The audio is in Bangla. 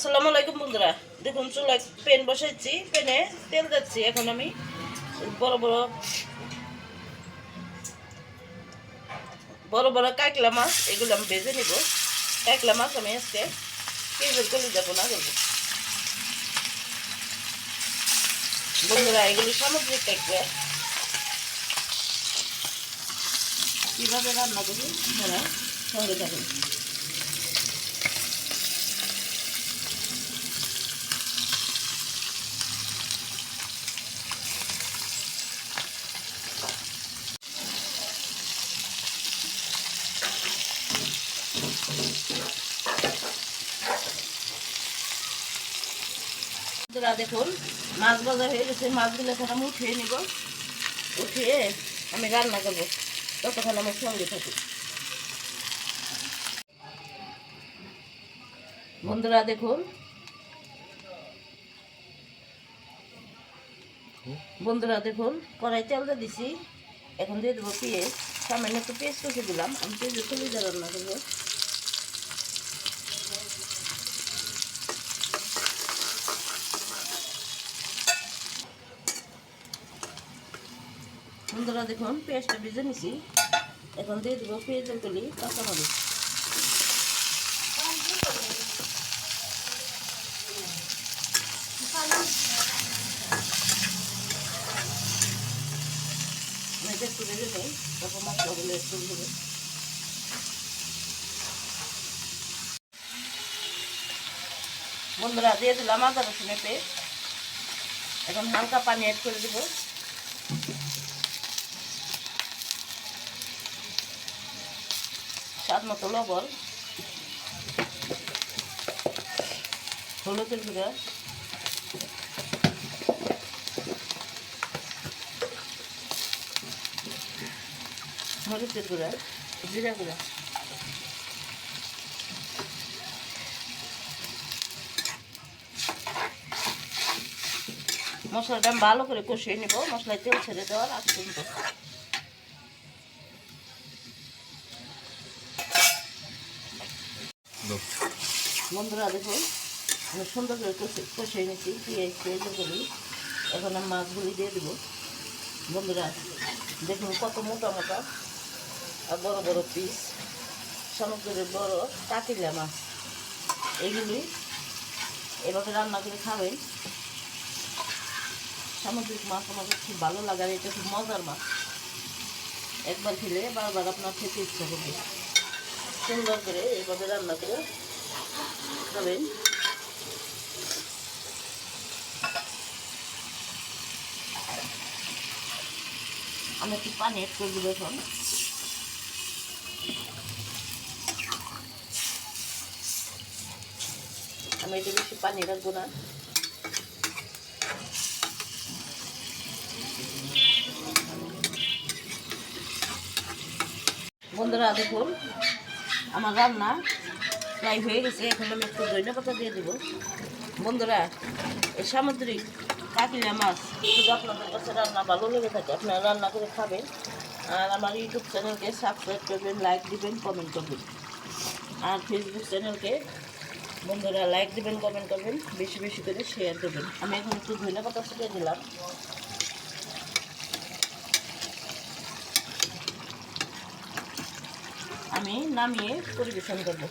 আসসালামু আলাইকুম বন্ধুরা। দেখুন, চুলায় পেন বসাইছি পেনে তেল যাচ্ছি এখন আমি বড় বড় বড় বড় কাকলা মাছ, এগুলো আমি ভেজে নিব। কাকলা মাছ আমি আজকে কেজি করে যাব না করব বন্ধুরা, এগুলি সামুদ্রিক কাঁকড়া কীভাবে রান্না করি? আপনারা সঙ্গে থাকুন বন্ধুরা দেখুন মাছ ভাজা হয়ে গেছে, মাছগুলো এখন আমি উঠিয়ে নিব। উঠিয়ে আমি রান্না করব, ততক্ষণ আমার সঙ্গে থাকি। বন্ধুরা, দেখুন। বন্ধুরা, দেখুন, কড়াই তেলটা দিছি, এখন দিয়ে দেবো পেঁয়াজ। সামান্য একটু পেঁয়াজ কষে দিলাম, আমি পেঁয়াজের কলিজা রান্না করব। বন্ধুরা দেখুন, পেঁয়াজটা ভেজে নিছি। এখন দিয়ে দেবো পেঁয়াজের কলি একটু ভেজে বন্ধুরা, দিয়ে দিলাম আদা রসুনের পেস্ট। এখন হালকা পানি অ্যাড করে দেবো। স্বাদ মতো লবণ। হলুদের গুঁড়া। মরিচের গুঁড়া, জিরা গুঁড়া। মশলাটা ভালো করে কষিয়ে নেব। মশলায় তেল ছেড়ে দেওয়ার আগ বন্ধুরা দেখুন আমি সুন্দর করে কষে কষিয়ে নিচ্ছি পেঁয়াজ পেঁয়াজ করি। এখন আমি মাছগুলি দিয়ে দেবো। বন্ধুরা, দেখুন কত মোটা মোটা আর বড় বড় পিস সমুদ্রের বড় কাকিলা মাছ। এগুলি এভাবে রান্না করে খাবেন। সামুদ্রিক মাছ আমাকে খুব ভালো লাগে আর এটা খুব মজার মাছ। একবার খেলে বারবার আপনার খেতে ইচ্ছা করবে। সুন্দর করে এভাবে রান্না করে খাবেন। আমি একটু পানি এড করে এখন। আমি এটা বেশি পানি রাখব না। বন্ধুরা, দেখুন আমার রান্না প্রায় হয়ে গেছে, এখন আমি একটু ধনে পাতা দিয়ে দেবো। বন্ধুরা, এই সামুদ্রিক কাকিলা মাছ যদি আপনাদের কাছে রান্না ভালো লেগে থাকে, আপনারা রান্না করে খাবেন। আর আমার ইউটিউব চ্যানেলকে সাবস্ক্রাইব করবেন লাইক দিবেন কমেন্ট করবেন। আর ফেসবুক চ্যানেলকে বন্ধুরা লাইক দিবেন কমেন্ট করবেন, বেশি বেশি করে শেয়ার দেবেন আমি এখন একটু ধনে পাতা ছিটিয়ে দিলাম। আমি নামিয়ে পরিবেশন করব।